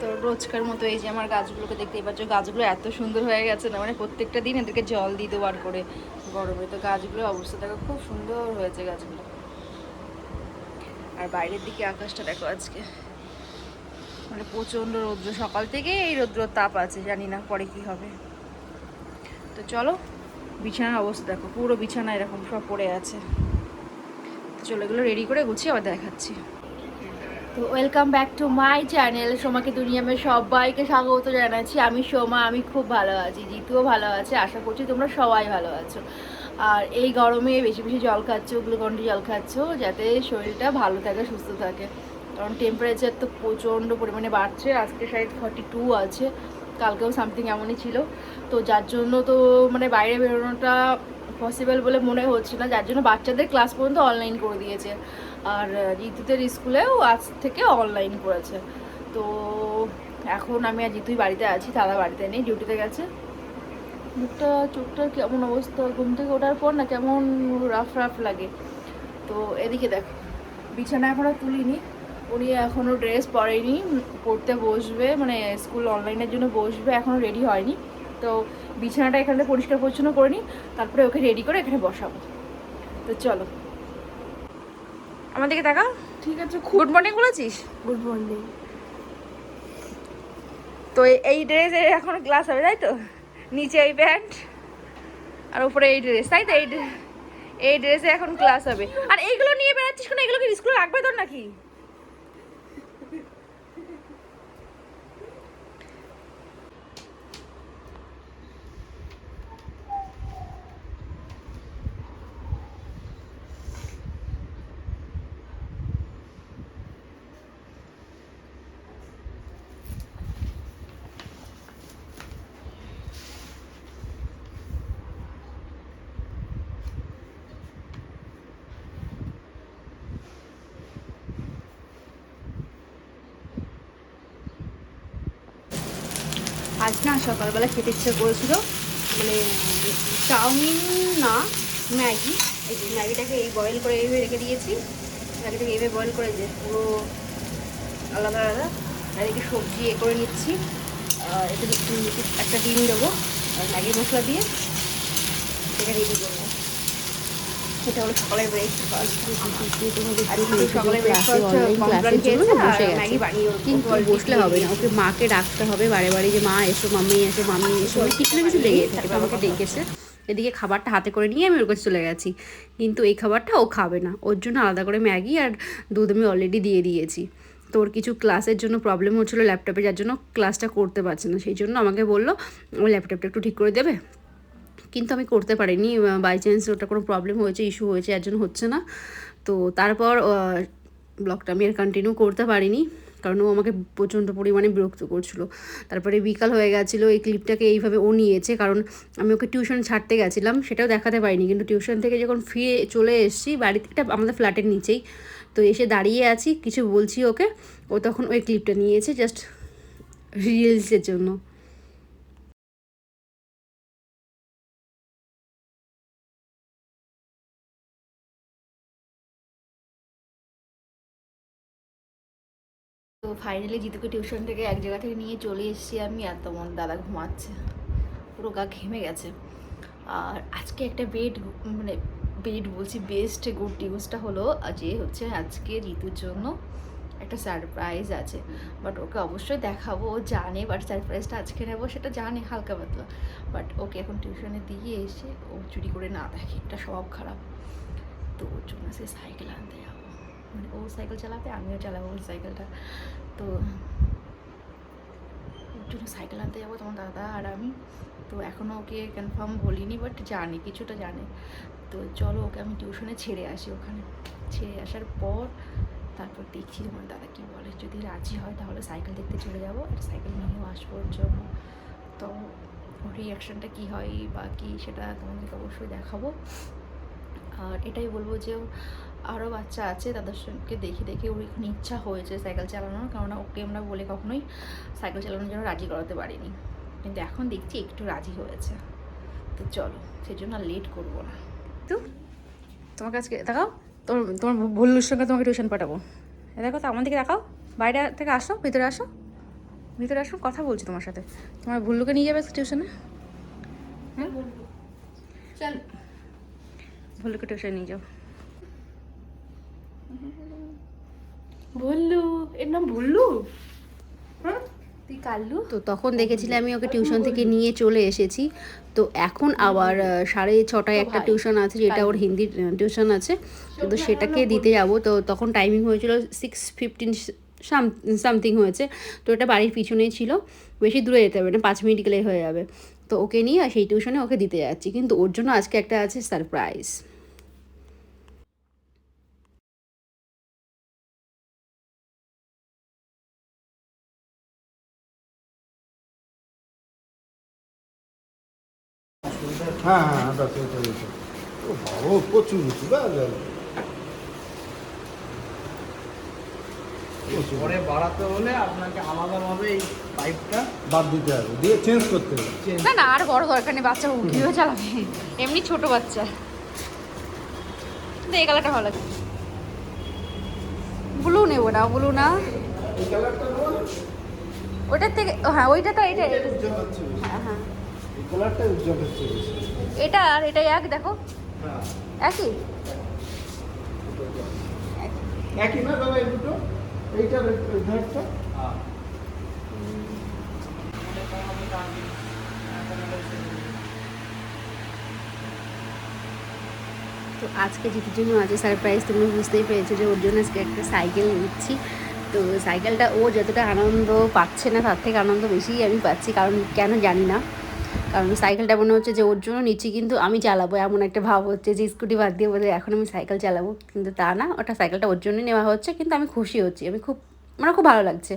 তো রোজকার মতো এই যে আমার গাছগুলোকে দেখতেই পাচ্ছ, গাছগুলো এত সুন্দর হয়ে গেছে না মানে প্রত্যেকটা দিন এদেরকে জল দিই দেওয়ার করে গরমে। তো গাছগুলোর অবস্থা দেখো, খুব সুন্দর হয়েছে গাছগুলো। আর বাইরের দিকে আকাশটা দেখো আজকে। মানে প্রচণ্ড রৌদ্র, সকাল থেকে এই রৌদ্র তাপ আছে, জানি না পরে কি হবে। তো চলো, বিছানার অবস্থা দেখো, পুরো বিছানা এরকম সব পড়ে আছে। চলো এগুলো রেডি করে গুছিয়ে আবার দেখাচ্ছি। তো welcome back to my channel সোমাকে দুনিয়ামে সবাইকে স্বাগত জানাচ্ছি। আমি সোমা, আমি খুব ভালো আছি, জিতুও ভালো আছে, আশা করছি তোমরা সবাই ভালো আছো। আর এই গরমে বেশি বেশি জল খাচ্ছো গ্লুকন্ডি জল খাচ্ছো, যাতে শরীরটা ভালো থাকে, সুস্থ থাকে। কারণ টেম্পারেচার তো প্রচণ্ড পরিমাণে বাড়ছে, আজকে সাইড ফর্টি টু আছে, কালকেও সামথিং এমনই ছিল। তো যার জন্য তো মানে বাইরে বেরোনোটা পসিবল বলে মনে হচ্ছে না, যার জন্য বাচ্চাদের ক্লাস পর্যন্ত অনলাইন করে দিয়েছে। আর ঋতুদের স্কুলেও আজ থেকে অনলাইন করেছে। তো এখন আমি আর জিতুই বাড়িতে আছি, দাদা বাড়িতে নেই, ডিউটিতে গেছে। মুখটা, চোখটার কেমন অবস্থা? ঘুম থেকে ওঠার পর না কেমন রাফ রাফ লাগে। তো এদিকে দেখো, বিছানা এখনও তুলিনি। উনি এখনও ড্রেস পরেনি, পড়তে বসবে মানে স্কুল অনলাইনের জন্য বসবে এখনও রেডি হয়নি। তো বিছানাটা এখানে পরিষ্কার পরিচ্ছন্ন করে নিই তারপরে ওকে রেডি করে এখানে বসাবো। তো চলো। আমাদেরকে দেখা ঠিক আছে গুড মর্নিং বলেছিস? গুড মর্নিং তো এই- ড্রেস ড্রেসে এখন ক্লাস হবে তাই তো? নিচে এই প্যান্ট আর উপরে এই ড্রেস তাই তো? এই এই ড্রেসে এখন ক্লাস হবে। আর এইগুলো নিয়ে বেড়াচ্ছিস কোনো? এগুলো কি স্কুলে রাখবে তোর নাকি? না, সকালবেলা খেতে ইচ্ছে করেছিল। মানে চাউমিন না, ম্যাগি। এই ম্যাগিটাকে এই বয়েল করে এইভাবে রেখে দিয়েছি। ম্যাগিটাকে এইভাবে বয়েল করে যে পুরো আলাদা আলাদা। আর এদিকে সবজি এ করে নিচ্ছি। এতে একটা ডিম দেবো ম্যাগি মশলা দিয়ে। এটা রেডি করব। এটা হলো সকালের ব্রেকফাস্ট খেয়েছে ম্যাগি বানিয়ে কিন্তু বসলে হবে না। ওকে মাকে ডাকতে হবে বারে বারে যে মা এসো মামি এসো মামি এসো। মানে কিছু না কিছু লেগে থাকে আমাকে ডেকেছে। এদিকে খাবারটা হাতে করে নিয়ে আমি ওর কাছে চলে গেছি। কিন্তু এই খাবারটা ও খাবে না। ওর জন্য আলাদা করে ম্যাগি আর দুধ আমি অলরেডি দিয়ে দিয়েছি। তো ওর কিছু ক্লাসের জন্য প্রবলেম হচ্ছিল ল্যাপটপে যার জন্য ক্লাসটা করতে পারছে না। সেই জন্য আমাকে বলল ও ল্যাপটপটা একটু ঠিক করে দেবে? কিন্তু আমি করতে পারিনি বাই চান্স ওটা কোনো প্রবলেম হয়েছে ইস্যু হয়েছে, এর জন্য হচ্ছে না। তো তারপর ব্লগটা আমি আর কন্টিনিউ করতে পারিনি, কারণ ও আমাকে প্রচণ্ড পরিমাণে বিরক্ত করছিল। তারপরে বিকাল হয়ে গেছিল, এই ক্লিপটাকে এইভাবে ও নিয়েছে, কারণ আমি ওকে টিউশন ছাড়তে গেছিলাম, সেটাও দেখাতে পারিনি। কিন্তু টিউশন থেকে যখন ফিরে চলে এসেছি বাড়িতে এটা আমাদের ফ্ল্যাটের নিচেই, তো এসে দাঁড়িয়ে আছি, কিছু বলছি ওকে, ও তখন ওই ক্লিপটা নিয়েছে জাস্ট রিলসের জন্য। তো ফাইনালি জিতুকে টিউশন থেকে এক জায়গা থেকে নিয়ে চলে এসেছি আমি আর তোমার দাদা ঘুমাচ্ছে। পুরো গা ঘেমে গেছে। আর আজকে একটা বেড মানে বেড বলছি বেস্ট গুড নিউজটা হলো, যে হচ্ছে আজকে ঋতুর জন্য একটা সারপ্রাইজ আছে। বাট ওকে অবশ্যই দেখাবো, ও জানে বাট সারপ্রাইজটা আজকে নেব, সেটা জানে, হালকা পাতলা। বাট ওকে এখন টিউশনে দিয়ে এসে ও চুরি করে না দেখে, এটা স্বভাব খারাপ। তো ওর জন্য সে সাইকেল আনতে মানে ও সাইকেল চালাতে আমিও চালাবো ওর সাইকেলটা তো ওর জন্য সাইকেল আনতে যাব তোমার দাদা আর আমি। তো এখনও ওকে কনফার্ম বলিনি বাট জানি, কিছুটা জানে। তো চলো ওকে আমি টিউশনে ছেড়ে আসি ওখানে। ছেড়ে আসার পর তারপর দেখছি তোমার দাদা কী বলে। যদি রাজি হয় তাহলে সাইকেল দেখতে চলে যাব আর সাইকেল নিয়েও আসব ওর জন্য। তো ওর রিয়াকশানটা কী হয় বা কী সেটা তোমাদেরকে অবশ্যই দেখাবো। আর এটাই বলব যে আরও বাচ্চা আছে তাদের সঙ্গে দেখে দেখে ওর এখন ইচ্ছা হয়েছে সাইকেল চালানোর কারণ ওকে আমরা বলে কখনোই সাইকেল চালানোর জন্য রাজি করাতে পারিনি। কিন্তু এখন দেখছি একটু রাজি হয়েছে। তো চলো সেই জন্য আর লেট করব না। তো তোমার কাছে দেখাও তোমার তোমার ভুল্লুর সঙ্গে তোমাকে টিউশন পাঠাবো। দেখো তো আমার দিকে দেখাও বাইরে থেকে আসো ভিতরে আসো। ভিতরে আসো কথা বলছি তোমার সাথে। তোমার ভুল্লুকে নিয়ে যাবে টিউশনে হ্যাঁ? চল। ভুল্লুকে টিউশনে নিয়ে যাও। ভুল্লু এর নাম ভুল্লু তুই কাল্লু? তো তখন দেখেছিলে আমি ওকে টিউশন থেকে নিয়ে চলে এসেছি। তো এখন আবার সাড়ে ছটায় একটা টিউশন আছে যেটা ওর হিন্দি টিউশন আছে। কিন্তু সেটাকে দিতে যাব। তো তখন টাইমিং হয়েছিল সিক্স ফিফটিন সামথিং হয়েছে। তো এটা বাড়ির পিছনেই ছিল। বেশি দূরে যেতে হবে না পাঁচ মিনিট গেলে হয়ে যাবে। তো ওকে নিয়ে সেই টিউশনে ওকে দিতে যাচ্ছি। কিন্তু ওর জন্য আজকে একটা আছে সারপ্রাইজ হ্যাঁ হ্যাঁ হ্যাঁ ব্যাস ওইটা ওইটা ও বাবা প্রচুর উঁচু পরে বাড়াতে হলে আপনাকে আলাদাভাবে এই পাইপটা বাদ দিতে হবে দিয়ে চেঞ্জ করতে হবে। না না আর বড় দরকার নেই বাচ্চা চালাবে? এমনি ছোট বাচ্চা। এই কালারটা ভালো লাগে ব্লু নেব না ব্লু না? ওটার থেকে হ্যাঁ ওইটা তো এটা। হ্যাঁ হ্যাঁ। এটা আর এটা এক দেখো। হ্যাঁ। একই? একই না দাদা এই দুটো? এইটা ধারটা? তো আজকে জিতুর জন্য আছে সারপ্রাইজ তুমি বুঝতেই পেরেছ যে ওর জন্য আজকে একটা সাইকেল নিচ্ছি। তো সাইকেলটা ও যতটা আনন্দ পাচ্ছে না তার থেকে আনন্দ বেশিই আমি পাচ্ছি কারণ কেন জানি না। কারণ সাইকেলটা মনে হচ্ছে যে ওর জন্য নিচ্ছি, কিন্তু আমি চালাবো। এমন একটা ভাব হচ্ছে যে স্কুটি বাদ দিয়ে বলে, এখন আমি সাইকেল চালাবো। কিন্তু তা না, ওটা সাইকেলটা ওর জন্যই নেওয়া হচ্ছে, কিন্তু আমি খুশি হচ্ছি। আমি খুব মানে খুব ভালো লাগছে।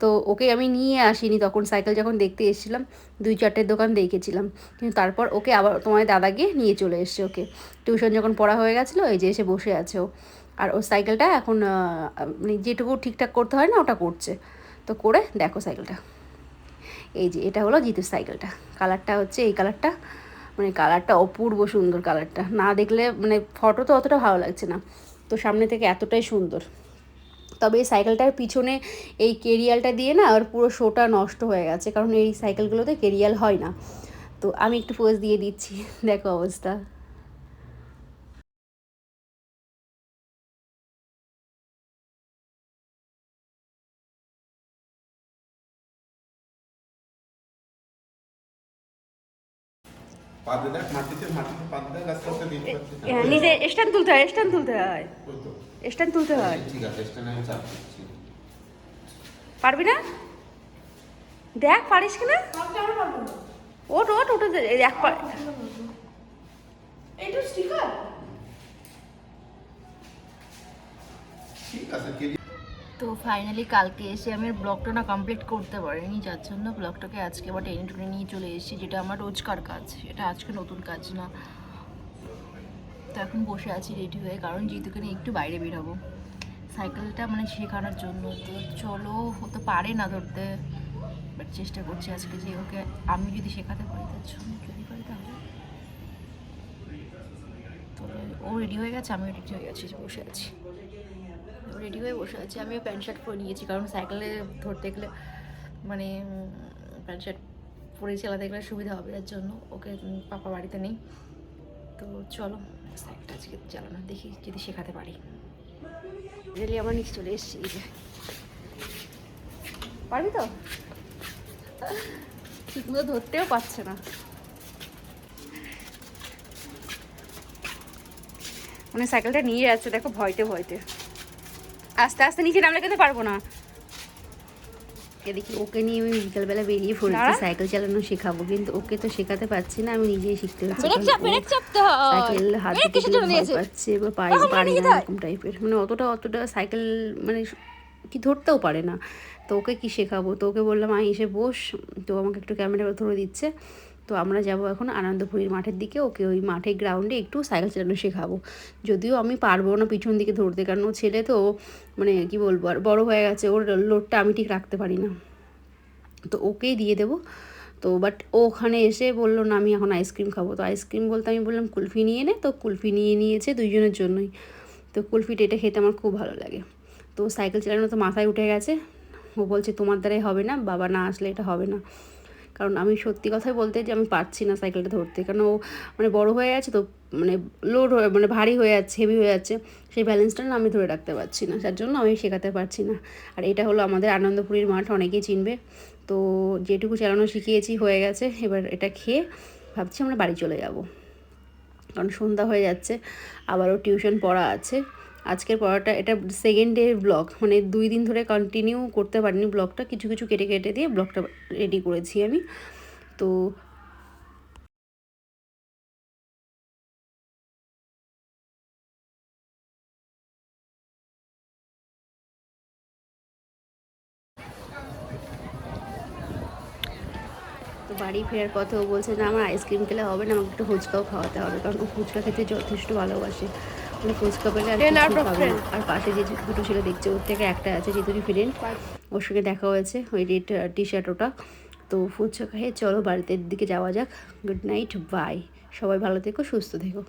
তো ওকে আমি নিয়ে আসিনি তখন সাইকেল যখন দেখতে এসেছিলাম, দুই চারটের দোকান দেখেছিলাম। কিন্তু তারপর ওকে আবার তোমার দাদা গিয়ে নিয়ে চলে এসছে ওকে। টিউশন যখন পড়া হয়ে গেছিল, এই যে এসে বসে আছে ও। আর ওর সাইকেলটা এখন মানে যেটুকু ঠিকঠাক করতে হয় না, ওটা করছে। তো করে দেখো সাইকেলটা। এই যে, এটা হলো জিতুর সাইকেলটা কালারটা হচ্ছে এই কালারটা মানে কালারটা অপূর্ব সুন্দর কালারটা না দেখলে মানে ফটো তো অতটা ভালো লাগছে না। তো সামনে থেকে এতটাই সুন্দর। তবে এই সাইকেলটার পিছনে এই কেরিয়ালটা দিয়ে না আর পুরো শোটা নষ্ট হয়ে গেছে। কারণ এই সাইকেলগুলোতে কেরিয়াল হয় না। তো আমি একটু পোজ দিয়ে দিচ্ছি। দেখো অবস্থা। নিজে স্ট্যান্ড তুলতে হয় স্ট্যান্ড তুলতে হয়। স্ট্যান্ড তুলতে হয়। ঠিক আছে স্টেশনে আমি চাপ দিচ্ছি। পারবি না? দেখ পারিস কিনা ওট ওট ওটা এক পা ঠিক আছে তো ফাইনালি কালকে এসে আমি ব্লগটা না কমপ্লিট করতে পারিনি, যার জন্য ব্লগটাকে আজকে আবার টেনে টুনে নিয়ে চলে এসেছি, যেটা আমার রোজকার কাজ। এটা আজকে নতুন কাজ না। তো এখন বসে আছি রেডি হয়ে, কারণ জিতুকে নিয়ে একটু বাইরে বেরোবো। সাইকেলটা মানে শেখানোর জন্য। তো চলো, ও তো পারে না ধরতে। বাট চেষ্টা করছি আজকে যে ওকে আমি যদি শেখাতে পারি, তার জন্য যদি পারি তাহলে। ও রেডি হয়ে গেছে, আমিও রেডি হয়ে গেছি, বসে আছি। রেডি হয়ে বসে আছি। আমিও প্যান্ট শার্ট পরে নিয়েছি কারণ সাইকেলে ধরতে গেলে মানে প্যান্ট শার্ট পরে চালাতে গেলে সুবিধা হবে তার জন্য ওকে পাপা বাড়িতে নেই। তো চলো সাইকেলটা আজকে চালানো দেখি যদি শেখাতে পারি। রেলি আমরা নিচে চলে এসেছি পারবি তো? ঠিকমতো ধরতেও পারছে না। মানে সাইকেলটা নিয়ে যাচ্ছে দেখো ভয়তে ভয়তে। আস্তে আস্তে নিচে নামলে কিন্তু পারব না। দেখি ওকে নিয়ে আমি বিকালবেলা বেরিয়ে পড়েছি সাইকেল চালানো শেখাবো কিন্তু ওকে তো শেখাতে পারছি না আমি নিজেই শিখতে হচ্ছে। সাইকেল হাত পাচ্ছে বা তখন পারে না এরকম টাইপের মানে অতটা অতটা সাইকেল মানে কি ধরতেও পারে না। তো ওকে কি শেখাবো? তো ওকে বললাম আই এসে বস। তো আমাকে একটু ক্যামেরা ধরে দিচ্ছে। তো আমরা যাব এখন আনন্দপুরীর মাঠের দিকে। ওকে ওই মাঠে গ্রাউন্ডে একটু সাইকেল চালানো শেখাবো। যদিও আমি পারব না পিছন দিকে ধরতে, কারণ ও ছেলে তো মানে কি বলব আর, বড় হয়ে গেছে, ওর লোডটা আমি ঠিক রাখতে পারি না। তো ওকেই দিয়ে দেবো। তো বাট ও ওখানে এসে বলল, না, আমি এখন আইসক্রিম খাব। তো আইসক্রিম বলতে আমি বললাম, কুলফি নিয়ে নে। তো কুলফি নিয়ে নিয়েছে দুইজনের জন্যই। তো কুলফিটা এটা খেতে আমার খুব ভালো লাগে। তো সাইকেল চালানো তো মাথায় উঠে গেছে। ও বলছে, তোমার দ্বারাই হবে না, বাবা না আসলে এটা হবে না। কারণ আমি সত্যি কথাই বলতে যে আমি পারছি না সাইকেলটা ধরতে। কারণ ও মানে বড় হয়ে আছে তো মানে লোড হয়ে মানে ভারী হয়ে যাচ্ছে হেভি হয়ে যাচ্ছে। সেই ব্যালেন্সটা না আমি ধরে রাখতে পারছি না। যার জন্য আমি শেখাতে পারছি না। আর এটা হলো আমাদের আনন্দপুরীর মাঠ, অনেকেই চিনবে। তো যেটুকু চালানো শিখিয়েছি, হয়ে গেছে। এবার এটা খেয়ে ভাবছি আমরা বাড়ি চলে যাব। কারণ সন্ধ্যা হয়ে যাচ্ছে, আবারও টিউশন পড়া আছে। আজকের পড়াটা এটা সেকেন্ড ডে ব্লগ মানে দুই দিন ধরে কন্টিনিউ করতে পারিনি ব্লগটা কিছু কিছু কেটে কেটে দিয়ে ব্লগটা রেডি করেছি আমি। তো বাড়ি ফেরার পথে ও বলছে, না, আমার আইসক্রিম খেলে হবে না, আমাকে একটু ফুচকাও খাওয়াতে হবে, কারণ ও ফুচকা খেতে যথেষ্ট ভালোবাসে। মানে ফুচকা পেলে আর Friend কিছু out of খাবে না। আর পাশে যে দুটো ছেলে দেখছে ওর থেকে একটা আছে যে দুটি ফ্রেন্ড ওর সঙ্গে দেখা হয়েছে ওই রেড টি শার্ট ওটা। তো ফুচকা খেয়ে চলো বাড়িতে দিকে যাওয়া যাক। গুড নাইট বাই সবাই ভালো থেকো সুস্থ থেকো।